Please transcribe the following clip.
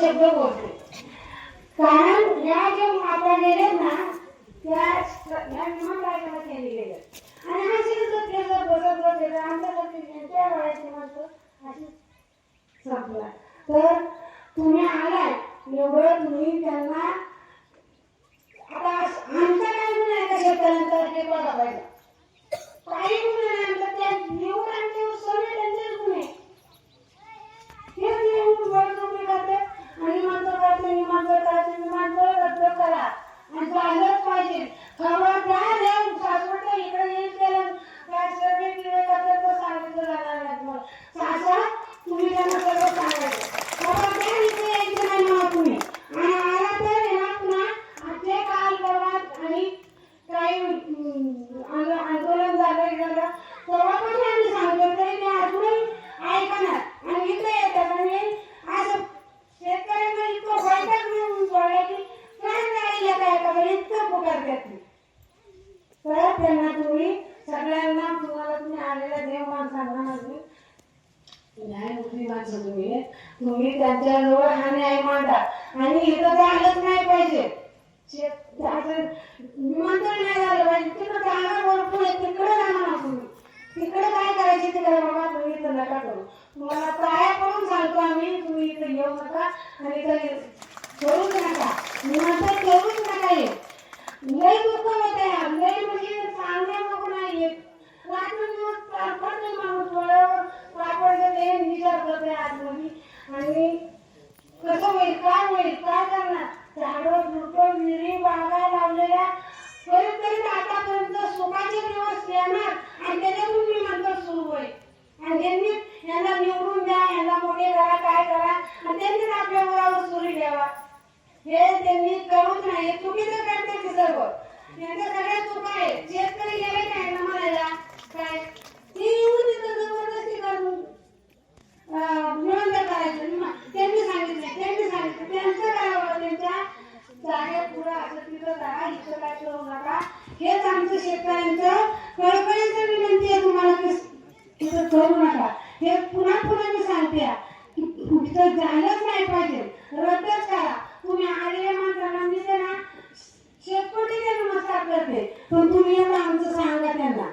शब्द बोलतो. कारण या ज्या माता गेलेत ना त्या या केलेले आणि अशी केलं बसत बसत आमच्यासाठी त्या वयाची माणसं अशी संपला. तर तुम्ही आलाय एवढं तुम्ही त्यांना आता अस- आमचा काय गुन्हा आहे का शेतकऱ्यांचा हे बघा पाहिजे काही गुन्हे नाही आमचा त्या येऊन आमचे सगळे त्यांचेच गुन्हे हेच येऊन बळजबरी करतात आणि म्हणतो करते विमानतळ करायचे विमानतळ रद्द करा आणि झालंच पाहिजे खबरदार या सासवडच्या इकडे येईल त्याला काय सर्वे बिर्वे करतात तर सांगितलं जाणार नाही तुम्हाला सासा तुम्ही त्यांना सर्व सांगायचं खबरदार इथे यायचं नाही म्हणा तुम्ही आणि आला तर आहे ना पुन्हा आजचे काल परवात आणि काही अं, आंदो- आंदोलन झालं झालं तेव्हा पण आम्ही सांगतो तरी ते अजूनही ऐकणार आणि इथे येतात आणि असं शेतकऱ्यांना इतकं वैताग मिळून जोडलं की काय गाडीला काय करायचं इतकं तर त्यांना तुम्ही सगळ्यांना तुम्हाला तुम्ही आलेल्या देव माणसांना म्हणजे न्यायमूर्ती माणसं तुम्ही. तुम्ही त्यांच्याजवळ हा न्याय मांडा. आणि इथं ते आलंच नाही पाहिजे. निमंत्रण नाही झालं पाहिजे. तिकडं जागा भरपूर आहे. तिकडे जाणार तुम्ही. तिकडे काय करायचे तिकडे बाबा. तुम्ही इथं नका करू तुम्हाला पाया पडून सांगतो आम्ही. तुम्ही इथं येऊ नका. आणि इथं करूच नका. निमंत्रण करूच नका ये लय दुःख होत आहे. लय म्हणजे मग नाही येत रात्रंदिवस तारपडते माणूस डोळ्यावर सापडलं ते विचार करते आतमध्ये आणि कसं होईल काय होईल काय करणार? झाडं झुडपं विहिरी बागा लावलेल्या तरी तरी आतापर्यंत सुखाचे दिवस येणार आणि त्याच्यातून मी म्हणतो सुरू होईल. आणि त्यांनी यांना निवडून द्या यांना मोठे करा काय करा आणि त्यांनीच आपल्या मुलावर सुरू द्यावा हे त्यांनी करून नाही. चुकीचं करते ते सर्व. यांच्या सगळ्या चुका आहे शेतकरी गेले काय ना म्हणायला? काय? ती येऊन तिथं जबरदस्ती करून मिळून करायचं. त्यांनी सांगितलं त्यांनी सांगितलं. त्यांचं करावं त्यांच्या जागे पुढं असं तिथं जागा इथं काय करू नका. हेच आमचं शेतकऱ्यांचं कळकळीचं विनंती आहे तुम्हाला की तिथं करू नका. हे पुन्हा पुन्हा मी सांगते. की तिथं जायलाच करते. पण तुम्ही एवढं आमचं सांगा त्यांना.